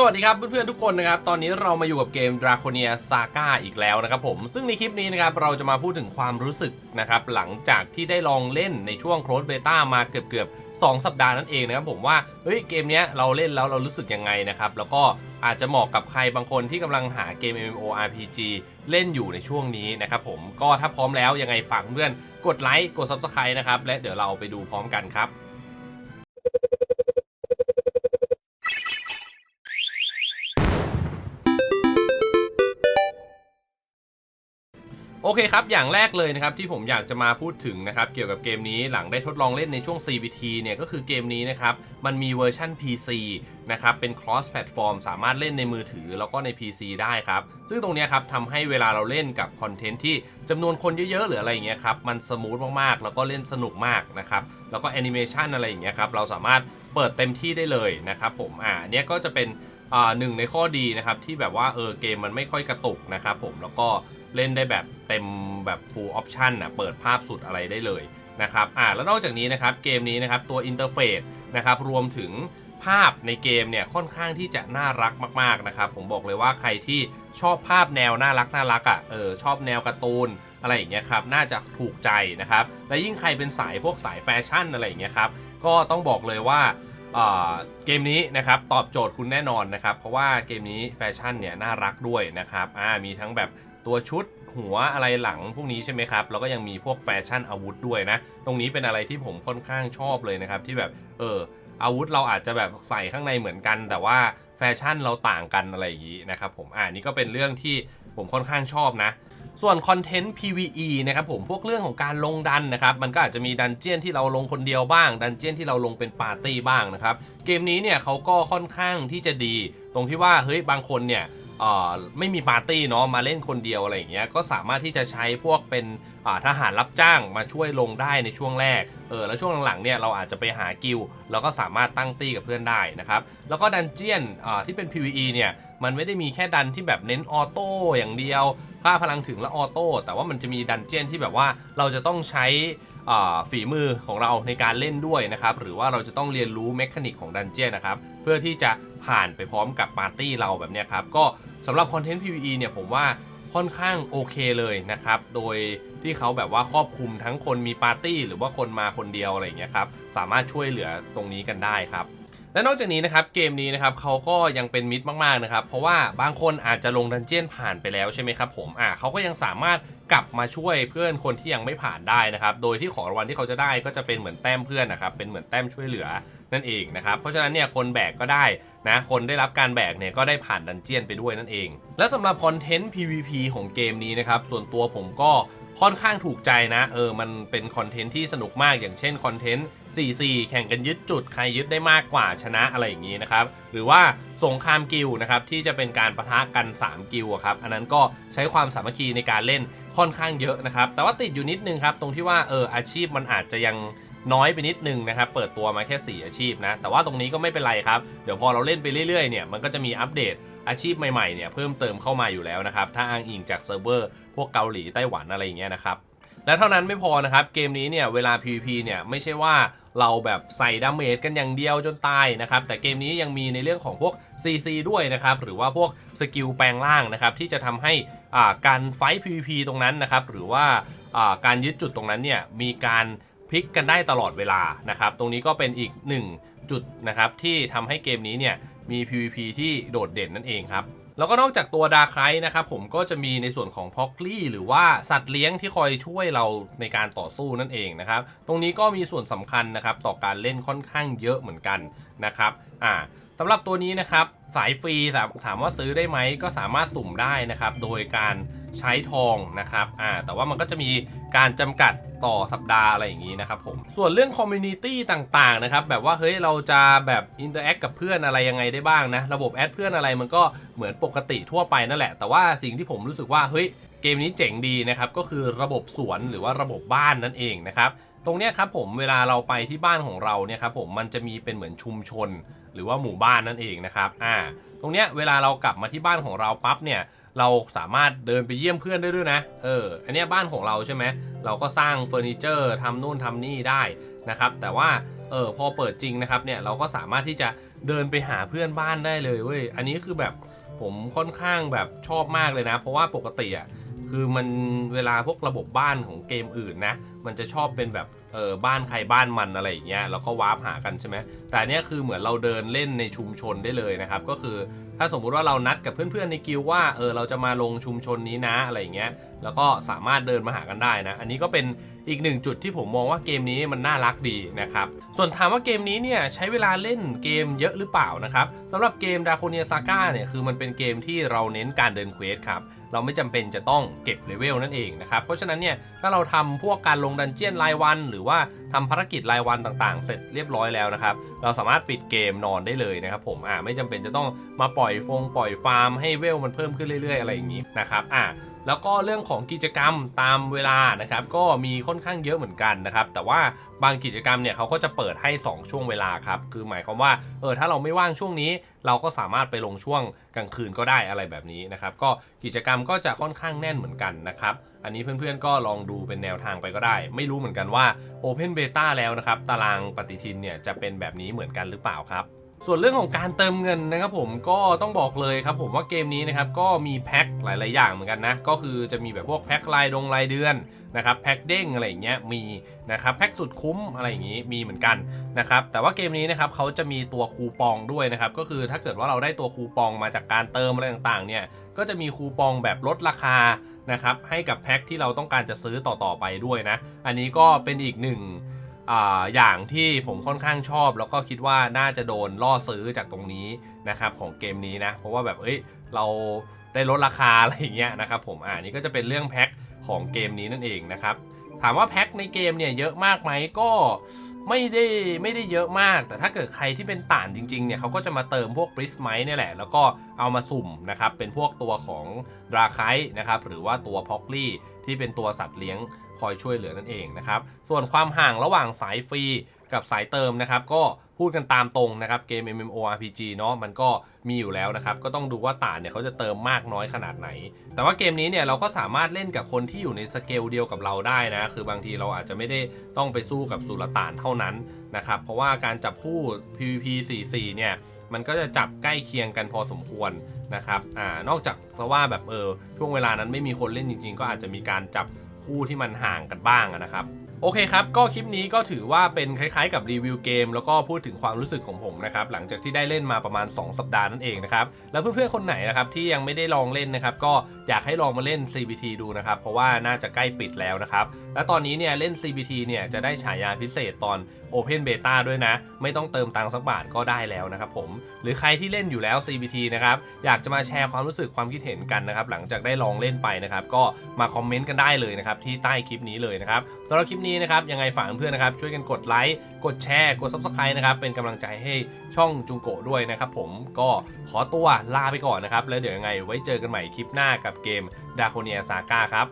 สวัสดีครับเพื่อนๆทุกคนนะครับตอนนี้เรามาอยู่กับเกม Draconia Saga อีกแล้วนะครับผมซึ่งในคลิปนี้นะครับเราจะมาพูดถึงความรู้สึกนะครับหลังจากที่ได้ลองเล่นในช่วงโค s เบต้ามาเกือบๆ2สัปดาห์นั่นเองนะครับผมว่าเฮ้ยเกมนี้เราเล่นแล้วเรารู้สึกยังไงนะครับแล้วก็อาจจะเหมาะกับใครบางคนที่กำลังหาเกม MMORPG เล่นอยู่ในช่วงนี้นะครับผมก็ถ้าพร้อมแล้วยังไงฝากเพื่อนกดไลค์กด Subscribe นะครับและเดี๋ยวเราไปดูพร้อมกันครับ โอเคครับ อย่างแรกเลยนะครับที่ผมอยากจะมาพูดถึงนะครับเกี่ยวกับเกมนี้หลังได้ทดลองเล่นในช่วง CVT เนี่ยก็คือเกมนี้นะครับมันมีเวอร์ชัน PC นะครับเป็น cross platform สามารถเล่นในมือถือแล้วก็ใน PC ได้ครับ ซึ่งตรงนี้ครับทำให้เวลาเราเล่นกับคอนเทนต์ที่จำนวนคนเยอะๆหรืออะไรอย่างเงี้ยครับมันสมูทมากๆ แล้วก็เล่นสนุกมากนะครับแล้วก็แอนิเมชันอะไรอย่างเงี้ยครับเราสามารถเปิดเต็มที่ได้เลยนะครับผมอ่าเนี้ยก็จะเป็นอ่าหนึ่งในข้อดีนะครับที่แบบว่าเออเกมมันไม่ค่อยกระตุกนะครับผมแล้วก็ เล่นได้แบบเต็มแบบ full option นะเปิดภาพสุดอะไรได้เลยนะครับอ่าแล้วนอกจากนี้นะครับเกมนี้นะครับตัวอินเทอร์เฟซนะครับรวมถึงภาพในเกมเนี่ยค่อนข้างที่จะน่ารักมากๆนะครับผมบอกเลยว่าใครที่ชอบภาพแนวน่ารักน่ารักอะเออชอบแนวการ์ตูนอะไรอย่างเงี้ยครับน่าจะถูกใจนะครับและยิ่งใครเป็นสายพวกสายแฟชั่นอะไรอย่างเงี้ยครับก็ต้องบอกเลยว่าอ่าเกมนี้นะครับตอบโจทย์คุณแน่นอนนะครับเพราะว่าเกมนี้แฟชั่นเนี่ยน่ารักด้วยนะครับอ่ามีทั้งแบบ ตัวชุดหัวอะไรหลังพวกนี้ใช่ไหมครับ แล้วก็ยังมีพวกแฟชั่นอาวุธด้วยนะ ตรงนี้เป็นอะไรที่ผมค่อนข้างชอบเลยนะครับ ที่แบบเอออาวุธเราอาจจะแบบใส่ข้างในเหมือนกัน แต่ว่าแฟชั่นเราต่างกันอะไรอย่างนี้นะครับผมอ่านี่ก็เป็นเรื่องที่ผมค่อนข้างชอบนะส่วนคอนเทนต์ PVE นะครับผมพวกเรื่องของการลงดันนะครับ มันก็อาจจะมีดันเจียนที่เราลงคนเดียวบ้าง ดันเจียนที่เราลงเป็นปาร์ตี้บ้างนะครับ เกมนี้เนี่ยเขาก็ค่อนข้างที่จะดี ตรงที่ว่าเฮ้ยบางคนเนี่ย ไม่มีปาร์ตี้เนาะมาเล่นคนเดียวอะไรอย่างเงี้ยก็สามารถที่จะใช้พวกเป็นทหารรับจ้างมาช่วยลงได้ในช่วงแรกเออแล้วช่วงหลังๆเนี่ยเราอาจจะไปหากิลด์แล้วก็สามารถตั้งตี้กับเพื่อนได้นะครับแล้วก็ดันเจียนที่เป็น PVE เนี่ยมันไม่ได้มีแค่ดันที่แบบเน้นออโต้อย่างเดียวค่าพลังถึงและออโต้แต่ว่ามันจะมีดันเจียนที่แบบว่าเราจะต้องใช้ฝีมือของเราในการเล่นด้วยนะครับ หรือว่าเราจะต้องเรียนรู้เมคานิกของดันเจียนนะครับ เพื่อที่จะผ่านไปพร้อมกับปาร์ตี้เราแบบเนี้ยครับ ก็ สำหรับคอนเทนต์ PVE เนี่ยผมว่าค่อนข้างโอเคเลยนะครับ โดยที่เขาแบบว่าครอบคลุมทั้งคนมีปาร์ตี้ หรือว่าคนมาคนเดียวอะไรอย่างเงี้ยครับ สามารถช่วยเหลือตรงนี้กันได้ครับ และนอกจากนี้นะครับเกมนี้นะครับเขาก็ยังเป็นมิตรมากๆนะครับ เพราะว่าบางคนอาจจะลงดันเจียนผ่านไปแล้วใช่ไหมครับผมอ่าเขาก็ยังสามารถ กลับมาช่วยเพื่อนคนที่ยังไม่ผ่านได้นะครับ โดยที่ของรางวัลที่เขาจะได้ก็จะเป็นเหมือนแต้มเพื่อนนะครับ เป็นเหมือนแต้มช่วยเหลือนั่นเองนะครับ เพราะฉะนั้นเนี่ยคนแบกก็ได้นะ คนได้รับการแบกเนี่ยก็ได้ผ่านดันเจียนไปด้วยนั่นเอง และสำหรับคอนเทนต์ PVP ของเกมนี้นะครับ ส่วนตัวผมก็ค่อนข้างถูกใจนะ เออ มันเป็นคอนเทนต์ที่สนุกมากอย่างเช่นคอนเทนต์ 4-4 แข่งกันยึดจุด ใครยึดได้มากกว่าชนะอะไรอย่างนี้นะครับ หรือว่าสงครามกิลนะครับที่จะเป็นการประทะกัน 3 กิลครับ อันนั้นก็ใช้ความสามัคคีในการเล่น ค่อนข้างเยอะนะครับ แต่ว่าติดอยู่นิดนึงครับ ตรงที่ว่าเอออาชีพมันอาจจะยังน้อยไปนิดนึงนะครับ เปิดตัวมาแค่ 4 อาชีพนะ แต่ว่าตรงนี้ก็ไม่เป็นไรครับ เดี๋ยวพอเราเล่นไปเรื่อยๆ เนี่ย มันก็จะมีอัปเดตอาชีพใหม่ๆ เนี่ย เพิ่มเติมเข้ามาอยู่แล้วนะครับ ถ้าอ้างอิงจากเซิร์ฟเวอร์ พวกเกาหลีไต้หวันอะไรอย่างเงี้ยนะครับ และเท่านั้นไม่พอนะครับ เกมนี้เนี่ย เวลา PVP เนี่ย ไม่ใช่ว่า เราแบบใส่ดาเมจกันอย่างเดียวจนตายนะครับ แต่เกมนี้ยังมีในเรื่องของพวก CC ด้วยนะครับ หรือว่าพวกสกิลแปลงร่างนะครับ ที่จะทำให้อ่าการไฟท์ PVP ตรงนั้นนะครับ หรือว่าอ่าการยึดจุดตรงนั้นเนี่ยมีการพลิกกันได้ตลอดเวลานะครับ ตรงนี้ก็เป็นอีกหนึ่งจุดนะครับที่ทำให้เกมนี้เนี่ยมี PVP ที่โดดเด่นนั่นเองครับ แล้วก็นอกจากตัวดาร์ไครนะครับผมก็จะมีในส่วนของพ็อกลี่หรือว่าสัตว์เลี้ยงที่คอยช่วยเราในการต่อสู้นั่นเองนะครับ ตรงนี้ก็มีส่วนสำคัญนะครับต่อการเล่นค่อนข้างเยอะเหมือนกันนะครับอ่าสำหรับตัวนี้นะครับสายฟรีถามว่าซื้อได้ไหมก็สามารถสุ่มได้นะครับ โดยการ ใช้ทองนะครับอ่าแต่ว่ามันก็จะมีการจำกัดต่อสัปดาห์อะไรอย่างนี้นะครับผม ส่วนเรื่องคอมมูนิตี้ต่างๆนะครับแบบว่าเฮ้ยเราจะแบบอินเตอร์แอคกับเพื่อนอะไรยังไงได้บ้างนะ ระบบแอดเพื่อนอะไรมันก็เหมือนปกติทั่วไปนั่นแหละ แต่ว่าสิ่งที่ผมรู้สึกว่าเฮ้ยเกมนี้เจ๋งดีนะครับก็คือระบบสวนหรือว่าระบบบ้านนั่นเองนะครับตรงเนี้ยครับผมเวลาเราไปที่บ้านของเราเนี่ยครับผมมันจะมีเป็นเหมือนชุมชน หรือว่าหมู่บ้านนั่นเองนะครับอ่า ตรงเนี้ยเวลาเรากลับมาที่บ้านของเราปั๊บเนี่ยเราสามารถเดินไปเยี่ยมเพื่อนได้ด้วยนะ เออ อันเนี้ยบ้านของเราใช่ไหม เราก็สร้างเฟอร์นิเจอร์ทำนู่นทำนี่ได้นะครับ แต่ว่า เออพอเปิดจริงนะครับเนี่ยเราก็สามารถที่จะเดินไปหาเพื่อนบ้านได้เลยเว้ย อันนี้คือแบบผมค่อนข้างแบบชอบมากเลยนะ เพราะว่าปกติอะคือมันเวลาพวกระบบบ้านของเกมอื่นนะ มันจะชอบเป็นแบบ เออบ้านใครบ้านมันอะไรอย่างเงี้ยแล้วก็วาร์ปหากันใช่ไหมแต่นเนี้ยคือเหมือนเราเดินเล่นในชุมชนได้เลยนะครับ ก็คือถ้าสมมุติว่าเรานัดกับเพื่อนๆในกิลว่าเออเราจะมาลงชุมชนนี้นะอะไรอย่างเงี้ยแล้วก็สามารถเดินมาหากันได้นะ อันนี้ก็เป็นอีกหนึ่งจุดที่ผมมองว่าเกมนี้มันน่ารักดีนะครับ ส่วนถามว่าเกมนี้เนี่ยใช้เวลาเล่นเกมเยอะหรือเปล่านะครับสำหรับเกม d r a c o n i a Saga เนี่ยคือมันเป็นเกมที่เราเน้นการเดินเควสครับ เราไม่จำเป็นจะต้องเก็บเลเวลนั่นเองนะครับ เพราะฉะนั้นเนี่ยถ้าเราทำพวกการลงดันเจียนรายวัน หรือว่าทำภารกิจรายวันต่างๆ เสร็จเรียบร้อยแล้วนะครับ เราสามารถปิดเกมนอนได้เลยนะครับผมอ่าไม่จำเป็นจะต้องมาปล่อยฟงปล่อยฟาร์มให้เวลมันเพิ่มขึ้นเรื่อยๆ อะไรอย่างนี้นะครับอ่า แล้วก็เรื่องของกิจกรรมตามเวลานะครับก็มีค่อนข้างเยอะเหมือนกันนะครับแต่ว่าบางกิจกรรมเนี่ยเขาก็จะเปิดให้ 2 ช่วงเวลาครับคือหมายความว่าเออถ้าเราไม่ว่างช่วงนี้ เราก็สามารถไปลงช่วงกลางคืนก็ได้อะไรแบบนี้นะครับก็กิจกรรมก็จะค่อนข้างแน่นเหมือนกันนะครับอันนี้เพื่อนๆก็ลองดูเป็นแนวทางไปก็ได้ ไม่รู้เหมือนกันว่า Open Beta แล้วนะครับตารางปฏิทินเนี่ยจะเป็นแบบนี้เหมือนกันหรือเปล่าครับ ส่วนเรื่องของการเติมเงินนะครับผมก็ต้องบอกเลยครับผมว่าเกมนี้นะครับก็มีแพ็คหลาย ๆ อย่างเหมือนกันนะ ก็คือจะมีแบบพวกแพ็ครายดงรายเดือนนะครับแพ็คเด้งอะไรอย่างเงี้ยมีนะครับแพ็คสุดคุ้มอะไรอย่างงี้มีเหมือนกันนะครับแต่ว่าเกมนี้นะครับเขาจะมีตัวคูปองด้วยนะครับก็คือถ้าเกิดว่าเราได้ตัวคูปองมาจากการเติมอะไรต่าง ๆ เนี่ยก็จะมีคูปองแบบลดราคานะครับให้กับแพ็คที่เราต้องการจะซื้อต่อ ๆ ไปด้วยนะ อันนี้ก็เป็นอีกหนึ่ง อย่างที่ผมค่อนข้างชอบ แล้วก็คิดว่าน่าจะโดนล่อซื้อจากตรงนี้นะครับของเกมนี้นะ เพราะว่าแบบเอ้ยเราได้ลดราคาอะไรอย่างเงี้ยนะครับผมอ่านี่ก็จะเป็นเรื่องแพ็คของเกมนี้นั่นเองนะครับถามว่าแพ็คในเกมเนี่ยเยอะมากไหมก็ไม่ได้ไม่ได้เยอะมาก แต่ถ้าเกิดใครที่เป็นต่านจริงๆเนี่ยเขาก็จะมาเติมพวกบริสไมท์เนี่ยแหละ แล้วก็เอามาสุ่มนะครับเป็นพวกตัวของดราไคนะครับหรือว่าตัวพ็อกลี่ที่เป็นตัวสัตว์เลี้ยง คอยช่วยเหลือนั่นเองนะครับ ส่วนความห่างระหว่างสายฟรีกับสายเติมนะครับ ก็พูดกันตามตรงนะครับ เกม MMORPG เนาะมันก็มีอยู่แล้วนะครับ ก็ต้องดูว่าต่านเนี่ยเขาจะเติมมากน้อยขนาดไหน แต่ว่าเกมนี้เนี่ยเราก็สามารถเล่นกับคนที่อยู่ในสเกลเดียวกับเราได้นะ คือบางทีเราอาจจะไม่ได้ต้องไปสู้กับสุลต่านเท่านั้นนะครับ เพราะว่าการจับคู่ PVP 44เนี่ยมันก็จะจับใกล้เคียงกันพอสมควรนะครับ อ่า นอกจากว่าแบบเออช่วงเวลานั้นไม่มีคนเล่นจริง ๆ ก็อาจจะมีการจับ คู่ที่มันห่างกันบ้างนะครับโอเคครับ ก็คลิปนี้ก็ถือว่าเป็นคล้ายๆกับรีวิวเกม แล้วก็พูดถึงความรู้สึกของผมนะครับ หลังจากที่ได้เล่นมาประมาณ 2 สัปดาห์นั่นเองนะครับ แล้วเพื่อนๆคนไหนนะครับที่ยังไม่ได้ลองเล่นนะครับ ก็อยากให้ลองมาเล่น CBT ดูนะครับ เพราะว่าน่าจะใกล้ปิดแล้วนะครับ และตอนนี้เนี่ยเล่น CBT เนี่ยจะได้ฉายาพิเศษตอน Open Beta ด้วยนะ ไม่ต้องเติมตังค์สักบาทก็ได้แล้วนะครับผม หรือใครที่เล่นอยู่แล้ว CBT นะครับ อยากจะมาแชร์ความรู้สึกความคิดเห็นกันนะครับ หลังจากได้ลองเล่นไปนะครับ ก็มาคอมเมนต์กันได้เลยนะครับ ที่ใต้คลิปนี้เลยนะครับสำหรับคลิปนี้นะครับ ยังไงฝากเพื่อนนะครับ ช่วยกันกดไลค์ กดแชร์ กด Subscribe นะครับ เป็นกำลังใจให้ช่องจุงโกด้วยนะครับผม ก็ขอตัวลาไปก่อนนะครับ แล้วเดี๋ยวยังไงไว้เจอกันใหม่คลิปหน้ากับเกม d a c o n i a Saga ครับ